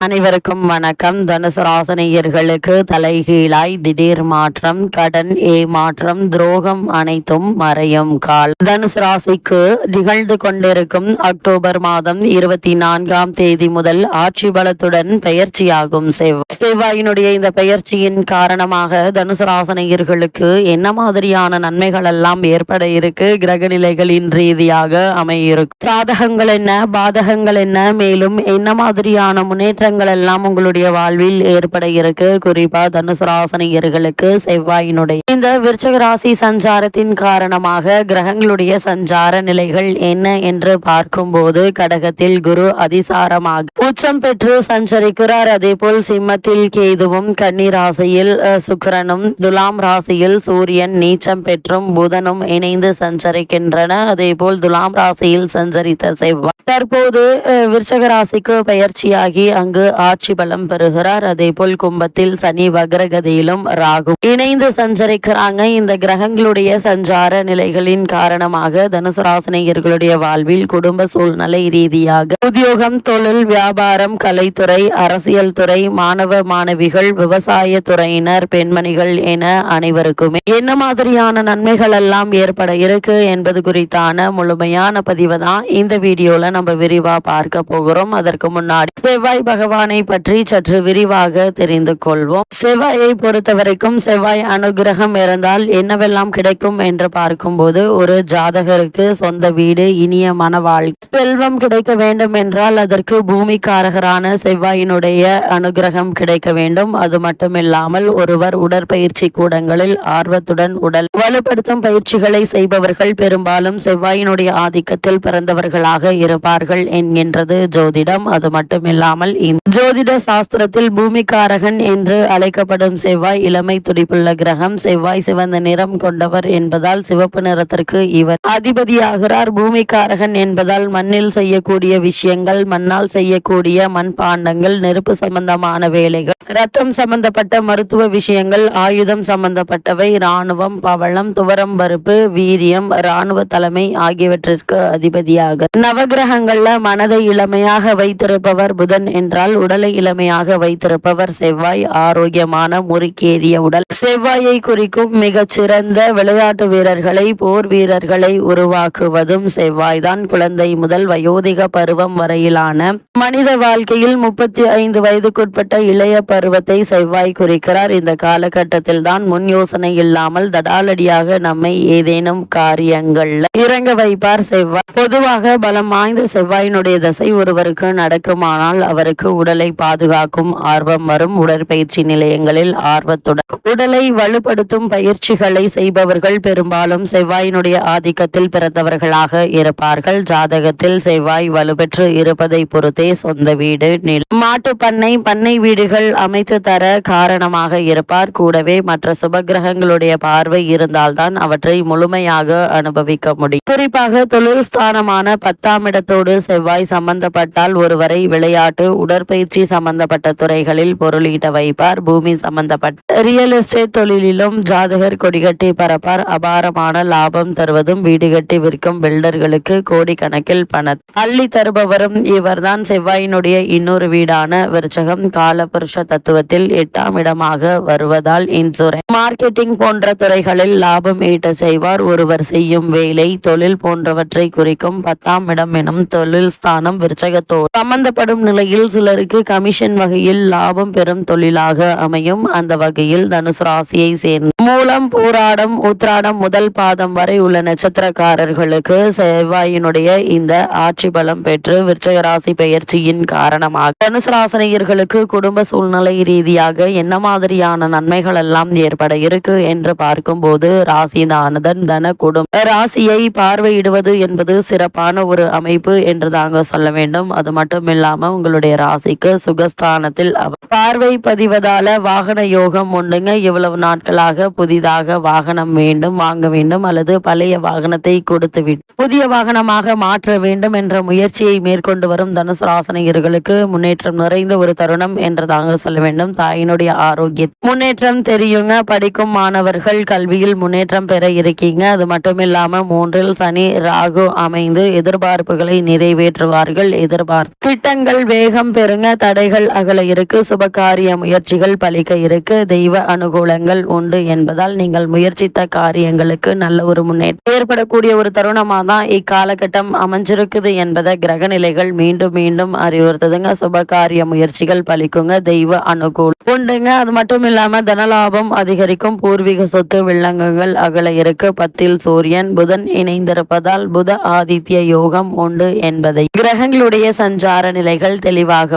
அனைவருக்கும் வணக்கம். தனுசராசனியர்களுக்கு தலைகீழாய் திடீர் மாற்றம் கடன் ஏமாற்றம் துரோகம் அனைத்தும் மறையும் கால். தனுசு ராசிக்கு நிகழ்ந்து கொண்டிருக்கும் அக்டோபர் மாதம் இருபத்தி நான்காம் தேதி முதல் ஆட்சி பலத்துடன் பெயர்ச்சியாகும் செவ்வாய் செவ்வாயினுடைய இந்த பெயர்ச்சியின் காரணமாக தனுசு ராசனியர்களுக்கு என்ன மாதிரியான நன்மைகள் எல்லாம் ஏற்பட இருக்கு? கிரக நிலைகளின் ரீதியாக அமையிருக்கும் சாதகங்கள் என்ன? பாதகங்கள் என்ன? மேலும் என்ன மாதிரியான முன்னேற்ற மாற்றங்கள் எல்லாம் உங்களுடைய வாழ்வில் ஏற்பட இருக்கு. குறிப்பா தனுசு ராசனியர்களுக்கு செவ்வாயினுடைய இந்த விருச்சக ராசி சஞ்சாரத்தின் காரணமாக கிரகங்களுடைய சஞ்சார நிலைகள் என்ன என்று பார்க்கும்போது கடகத்தில் குரு அதிசாரமாக உச்சம் பெற்று சஞ்சரிக்கிறார். அதே போல் சிம்மத்தில் கேதுவும் கன்னி ராசியில் சுக்கரனும் துலாம் ராசியில் சூரியன் நீச்சம் பெற்றும் புதனும் இணைந்து சஞ்சரிக்கின்றன. அதே போல் துலாம் ராசியில் சஞ்சரித்த செவ்வாய் தற்போது விருச்சக ராசிக்கு பயிற்சியாகி அங்கு ஆட்சி பலம் பெறுகிறார். அதே போல் கும்பத்தில் சனி வக்ரகதியிலும் ராகு இணைந்து சஞ்சரிக்கிறாங்க. இந்த கிரகங்களுடைய சஞ்சார நிலைகளின் காரணமாக தனுசு ராசினியர்களுடைய வாழ்வில் குடும்ப சூழ்நிலை ரீதியாக உத்தியோகம் தொழில் வியாபாரம் கலைத்துறை அரசியல் துறை மாணவ மாணவிகள் விவசாய துறையினர் பெண்மணிகள் என அனைவருக்குமே என்ன மாதிரியான நன்மைகள் எல்லாம் ஏற்பட இருக்கு என்பது குறித்தான முழுமையான பதிவு தான் இந்த வீடியோல நம்ம விரிவா பார்க்க போகிறோம். அதற்கு முன்னாடி செவ்வாய் பகவான் பற்றி சற்று விரிவாக தெரிந்து கொள்வோம். செவ்வாயை பொறுத்த வரைக்கும் செவ்வாய் அனுகிரகம் இருந்தால் என்னவெல்லாம் கிடைக்கும் என்று பார்க்கும்போது ஒரு ஜாதகருக்கு சொந்த வீடு இனிய மன வாழ்க்கை. செல்வம் கிடைக்க வேண்டும் என்றால் அதற்கு பூமிக்காரகரான செவ்வாயினுடைய அனுகிரகம் கிடைக்க வேண்டும். அது மட்டுமில்லாமல் ஒருவர் உடற்பயிற்சி கூடங்களில் ஆர்வத்துடன் உடல் வலுப்படுத்தும் பயிற்சிகளை செய்பவர்கள் பெரும்பாலும் செவ்வாயினுடைய ஆதிக்கத்தில் பிறந்தவர்களாக இருப்பார்கள் என்கின்றது ஜோதிடம். அது மட்டுமில்லாமல் ஜோதிட சாஸ்திரத்தில் பூமிக்காரகன் என்று அழைக்கப்படும் செவ்வாய் இளமை துடிப்புள்ள கிரகம். செவ்வாய் சிவந்த நிறம் கொண்டவர் என்பதால் சிவப்பு நிறத்திற்கு இவர் அதிபதியாகிறார். பூமிக்காரகன் என்பதால் மண்ணில் செய்யக்கூடிய விஷயங்கள் மண்ணால் செய்யக்கூடிய மண் பாண்டங்கள் நெருப்பு சம்பந்தமான வேலைகள் ரத்தம் சம்பந்தப்பட்ட மருத்துவ விஷயங்கள் ஆயுதம் சம்பந்தப்பட்டவை இராணுவம் பவளம் துவரம் பருப்பு வீரியம் இராணுவ தலைமை ஆகியவற்றிற்கு அதிபதியாக. நவகிரகங்கள்ல மனதை இளமையாக வைத்திருப்பவர் புதன் என்றால் உடலை இளமையாக வைத்திருப்பவர் செவ்வாய் ஆரோக்கியமான முறுக்கேறிய உடல். செவ்வாயை குறிக்கும் மிகச்சிறந்த விளையாட்டு வீரர்களை போர் வீரர்களை உருவாக்குவதும் செவ்வாய்தான் குழந்தை முதல் வயோதிக பருவம் வரையிலான மனித வாழ்க்கையில் முப்பத்தி ஐந்து வயதுக்குட்பட்ட இளைய பருவத்தை செவ்வாய் குறிக்கிறார். இந்த காலகட்டத்தில் தான் முன் யோசனை இல்லாமல் தடாலடியாக நம்மை ஏதேனும் காரியங்கள்ல இறங்க வைப்பார் செவ்வாய். பொதுவாக பலம் வாய்ந்த செவ்வாயினுடைய தசை ஒருவருக்கு நடக்குமானால் அவருக்கு உடலை பாதுகாக்கும் ஆர்வம் வரும். உடற்பயிற்சி நிலையங்களில் ஆர்வத்துடன். உடலை வலுப்படுத்தும் பயிற்சிகளை செய்பவர்கள் பெரும்பாலும் செவ்வாயினுடைய ஆதிக்கத்தில் பிறந்தவர்களாக இருப்பார்கள். ஜாதகத்தில் செவ்வாய் வலுப்பெற்று இருப்பதை பொறுத்தே சொந்த வீடு நிலம் மாட்டு பண்ணை பண்ணை வீடுகள் அமைத்து தர காரணமாக இருப்பார். கூடவே மற்ற சுபகிரகங்களுடைய பார்வை இருந்தால்தான் அவற்றை முழுமையாக அனுபவிக்க முடியும். குறிப்பாக தொழில் ஸ்தானமான பத்தாம் இடத்தோடு செவ்வாய் சம்பந்தப்பட்டால் ஒருவரை விளையாட்டு உடற்பயிற்சி சம்பந்தப்பட்ட துறைகளில் பொருளீட்ட வைப்பார். பூமி சம்பந்தப்பட்ட ரியல் எஸ்டேட் தொழிலிலும் ஜாதகர் கொடிகட்டி பரப்பார் அபாரமான லாபம் தருவதும் வீடு கட்டி விற்கும் பில்டர்களுக்கு கோடிக்கணக்கில் பண அள்ளி தருபவரும் இவர்தான். செவ்வாயினுடைய இன்னொரு வீடான விருச்சகம் காலபுருஷ தத்துவத்தில் எட்டாம் இடமாக வருவதால் இன்சூரன்ஸ் மார்க்கெட்டிங் போன்ற துறைகளில் லாபம் ஈட்ட செய்வார். ஒருவர் செய்யும் வேலை தொழில் போன்றவற்றை குறிக்கும் பத்தாம் இடம் எனும் தொழில் ஸ்தானம் விருச்சகத்தோடு சம்பந்தப்படும் நிலையில் சிலருக்கு கமிஷன் வகையில் லாபம் பெறும் தொழிலாக அமையும். அந்த வகையில் தனுசு ராசியை சேர்ந்த மூலம் போராடம் உத்ராடம் முதல் பாதம் வரை உள்ள நட்சத்திரக்காரர்களுக்கு செவ்வாயினுடைய இந்த ஆட்சி பலம் பெற்று விருச்சக ராசி பெயர்ச்சியின் காரணமாக தனுசு ராசினியர்களுக்கு குடும்ப சூழ்நிலை ரீதியாக என்ன மாதிரியான நன்மைகள் எல்லாம் ஏற்பட இருக்கு என்று பார்க்கும்போது ராசிதானதன் தன குடும்ப ராசியை பார்வையிடுவது என்பது சிறப்பான ஒரு அமைப்பு என்று தாங்க சொல்ல வேண்டும். அது மட்டும் இல்லாம உங்களுடைய ராசிக்கு சுகஸ்தானத்தில் பார்வை பதிவதால வாகன யோகம் உண்டுங்க. இவ்வளவு நாட்களாக புதிதாக வாகனம் வேண்டும் வாங்க வேண்டும் அல்லது பழைய வாகனத்தை கொடுத்து விட்டு புதிய வாகனமாக மாற்ற வேண்டும் என்ற முயற்சியை மேற்கொண்டு வரும் தனுசு ராசனையர்களுக்கு முன்னேற்றம் நிறைந்த ஒரு தருணம் என்றதாக சொல்ல வேண்டும். தாயினுடைய ஆரோக்கிய முன்னேற்றம் தெரியுங்க. படிக்கும் மாணவர்கள் கல்வியில் முன்னேற்றம் பெற இருக்கீங்க. அது மட்டும் இல்லாம மூன்றில் சனி ராகு அமைந்து எதிர்பார்ப்புகளை நிறைவேற்றுவார்கள். எதிர்பார்ப்பு திட்டங்கள் வேகம் பெற இருங்க தடைகள் அகல இருக்கு சுபகாரிய முயற்சிகள் பலிக்க இருக்கு தெய்வ அனுகூலங்கள் உண்டு என்பதால் நீங்கள் முயற்சித்த காரியங்களுக்கு நல்ல ஒரு முன்னேற்றம். ஏற்படக்கூடிய ஒரு தருணமா தான் இக்காலகட்டம் அமைஞ்சிருக்குது என்பதை கிரக நிலைகள் மீண்டும் மீண்டும் அறிவுறுத்துதுங்க. சுபகாரிய முயற்சிகள் பலிக்குங்க தெய்வ அனுகூலம் உண்டுங்க அது மட்டும் இல்லாம தனலாபம் அதிகரிக்கும் பூர்வீக சொத்து வில்லங்கங்கள் அகல இருக்கு பத்தில் சூரியன் புதன் இணைந்திருப்பதால் புத ஆதித்ய யோகம் உண்டு என்பதை. கிரகங்களுடைய சஞ்சார நிலைகள்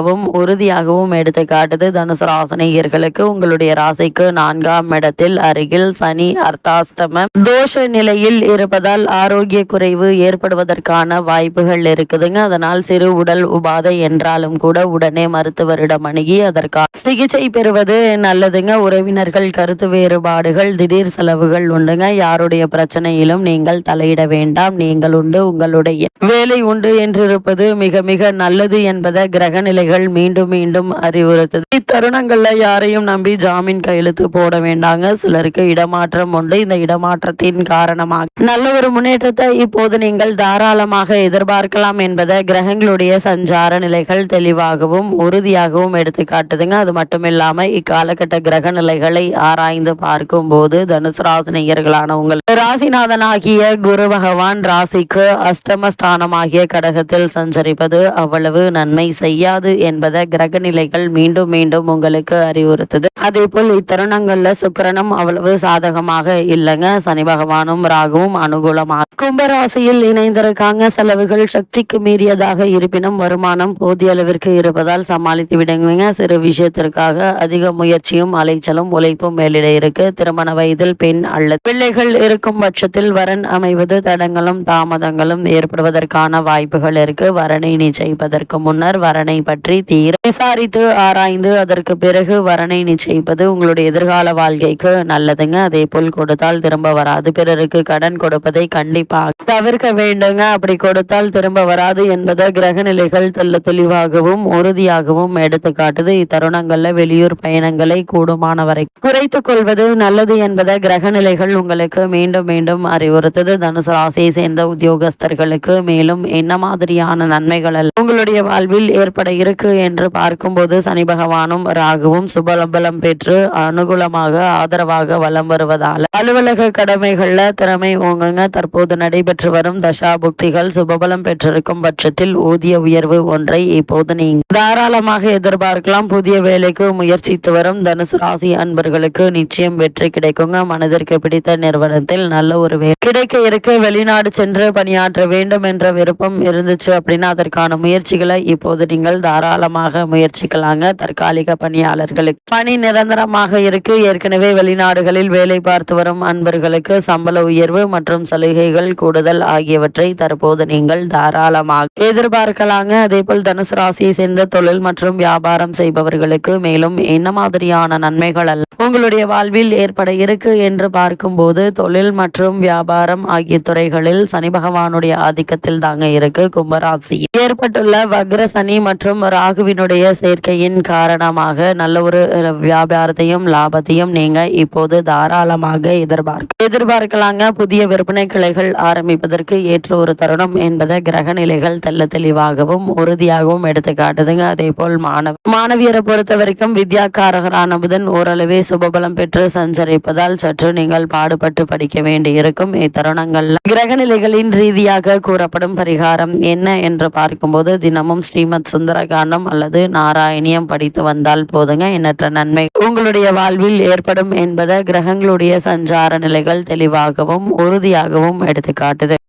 தெளிவாகவும் உறுதியாகவும் எடுத்து காட்டுது. தனுசு ராசனிகர்களுக்கு உங்களுடைய ராசிக்கு நான்காம் இடத்தில் அருகில் சனி அர்த்தாஷ்டம தோஷ நிலையில் இருப்பதால் ஆரோக்கிய குறைவு ஏற்படுவதற்கான வாய்ப்புகள் இருக்குதுங்க. அதனால் சிறு உடல் உபாதை என்றாலும் கூட உடனே மருத்துவரிடம் அணுகி அதற்காக சிகிச்சை பெறுவது நல்லதுங்க. உறவினர்கள் கருத்து வேறுபாடுகள் திடீர் செலவுகள் உண்டுங்க. யாருடைய பிரச்சனையிலும் நீங்கள் தலையிட வேண்டாம். நீங்கள் உண்டு உங்களுடைய வேலை உண்டு என்றிருப்பது மிக மிக நல்லது என்பதை கிரக நிலைகள் மீண்டும் மீண்டும் அறிவுறுத்தது. இத்தருணங்கள்ல யாரையும் நம்பி ஜாமீன் கையெழுத்து போட வேண்டாங்க. சிலருக்கு இடமாற்றம் உண்டு. இந்த இடமாற்றத்தின் காரணமாக நல்ல ஒரு முன்னேற்றத்தை இப்போது நீங்கள் தாராளமாக எதிர்பார்க்கலாம் என்பதை கிரகங்களுடைய சஞ்சார நிலைகள் தெளிவாகவும் உறுதியாகவும் எடுத்து காட்டுதுங்க அது மட்டும் இல்லாம இக்காலகட்ட கிரக நிலைகளை ஆராய்ந்து பார்க்கும் போது தனுசு ராசினியர்களான உங்கள் ராசிநாதனாகிய குரு பகவான் ராசிக்கு அஷ்டமஸ்தானமாகிய கடகத்தில் சஞ்சரிப்பது அவ்வளவு நன்மை செய்யாது என்பதை கிரக நிலைகள் மீண்டும் மீண்டும் உங்களுக்கு அறிவுறுத்துது. அதே போல் இத்தருணங்கள்ல சுக்கிரனும் அவ்வளவு சாதகமாக இல்லைங்க. சனி பகவானும் ராகுவும் அனுகூலமாக கும்பராசியில் இணைந்திருக்காங்க. செலவுகள் சக்திக்கு மீறியதாக இருப்பினும் வருமானம் போதிய அளவிற்கு இருப்பதால் சமாளித்து விடுங்க சிறு விஷயத்திற்காக அதிக முயற்சியும் அலைச்சலும் உழைப்பும் மேலிட இருக்கு. திருமண வயதில் பெண் அல்லது பிள்ளைகள் இருக்கும் பட்சத்தில் வரன் அமைவது தடங்களும் தாமதங்களும் ஏற்படுவதற்கான வாய்ப்புகள் இருக்கு. வரனை நிச்சயிப்பதற்கு முன்னர் வரனை பற்றி தீர விசாரித்து ஆராய்ந்து அதற்கு பிறகு வரனை நிச்சயிப்பது உங்களுடைய எதிர்கால வாழ்க்கைக்கு நல்லதுங்க. அதே போல் கொடுத்தால் திரும்ப வராது. பிறருக்கு கடன் கொடுப்பதை கண்டிப்பாக தவிர்க்க வேண்டுங்க. அப்படி கொடுத்தால் திரும்ப வராது என்பதை கிரக நிலைகள் தெல்ல தெளிவாகவும் உறுதியாகவும் எடுத்து காட்டுது இத்தருணங்கள்ல வெளியூர் பயணங்களை கூடுமான வரை குறைத்துக் கொள்வது நல்லது என்பதை கிரக நிலைகள் உங்களுக்கு மீண்டும் மீண்டும் அறிவுறுத்தது. தனுசு ராசியை சேர்ந்த உத்தியோகஸ்தர்களுக்கு மேலும் என்ன மாதிரியான நன்மைகள் உங்களுடைய வாழ்வில் ஏற்பட இருக்க? என்று பார்க்கும்போது சனி பகவானும் ராகுவும் சுபலபலம் பெற்று அனுகூலமாக ஆதரவாக வலம் வருவதால். அலுவலக கடமைகள்ல திறமை ஓங்குங்க. தற்போது நடைபெற்று வரும் தசா புக்திகள் சுபபலம் பெற்றிருக்கும் பட்சத்தில் ஊதிய உயர்வு ஒன்றை இப்போது நீங்க தாராளமாக எதிர்பார்க்கலாம். புதிய வேலைக்கு முயற்சித்து வரும் தனுசு ராசி அன்பர்களுக்கு நிச்சயம் வெற்றி கிடைக்குங்க. மனதிற்கு பிடித்த நிறுவனத்தில் நல்ல ஒரு வேலை கிடைக்க இருக்க வெளிநாடு சென்று பணியாற்ற வேண்டும் என்ற விருப்பம் இருந்துச்சு அப்படின்னா அதற்கான முயற்சிகளை இப்போது நீங்கள் தாராளமாக முயற்சிக்கலாங்க. தற்காலிக பணியாளர்களுக்கு பணி நிரந்தரமாக இருக்கு. ஏற்கனவே வெளிநாடுகளில் வேலை பார்த்து வரும் அன்பர்களுக்கு சம்பள உயர்வு மற்றும் சலுகைகள் கூடுதல் ஆகியவற்றை தற்போது நீங்கள் தாராளமாக எதிர்பார்க்கலாங்க. அதே போல் தனுசு ராசியை சேர்ந்த தொழில் மற்றும் வியாபாரம் செய்பவர்களுக்கு மேலும் என்ன மாதிரியான நன்மைகள் அல்ல? உங்களுடைய வாழ்வில் ஏற்பட இருக்கு என்று பார்க்கும்போது தொழில் மற்றும் வியாபாரம் ஆகிய துறைகளில் சனி பகவானுடைய ஆதிக்கத்தில் தாங்க இருக்கு கும்பராசி. ஏற்பட்டுள்ள வக்ர சனி மற்றும் ராகுவினுடைய சேர்க்கையின் காரணமாக நல்ல ஒரு வியாபாரத்தையும் லாபத்தையும் நீங்க இப்போது தாராளமாக எதிர்பார்க்க எதிர்பார்க்கலாங்க. புதிய விற்பனை கிளைகள் ஆரம்பிப்பதற்கு ஏற்ற ஒரு தருணம் என்பதை கிரக நிலைகள் தெல்ல தெளிவாகவும் உறுதியாகவும் எடுத்து காட்டுதுங்க அதே போல் மாணவ மாணவியரை பொறுத்த வரைக்கும் வித்யாக்காரகரான புதன் ஓரளவே சுப பிரபலம் பெற்று சஞ்சரிப்பதால் சற்று நீங்கள் பாடுபட்டு படிக்க வேண்டியிருக்கும். இத்தருணங்கள் இத்தருணங்கள்ல கிரக நிலைகளின் ரீதியாக கூறப்படும் பரிகாரம் என்ன என்று பார்க்கும்போது தினமும் ஸ்ரீமத் சுந்தரகாண்டம் அல்லது நாராயணியம் படித்து வந்தால் போதுங்க எண்ணற்ற நன்மை. உங்களுடைய வாழ்வில் ஏற்படும் என்பதை கிரகங்களுடைய சஞ்சார நிலைகள் தெளிவாகவும் உறுதியாகவும் எடுத்துக்காட்டுது.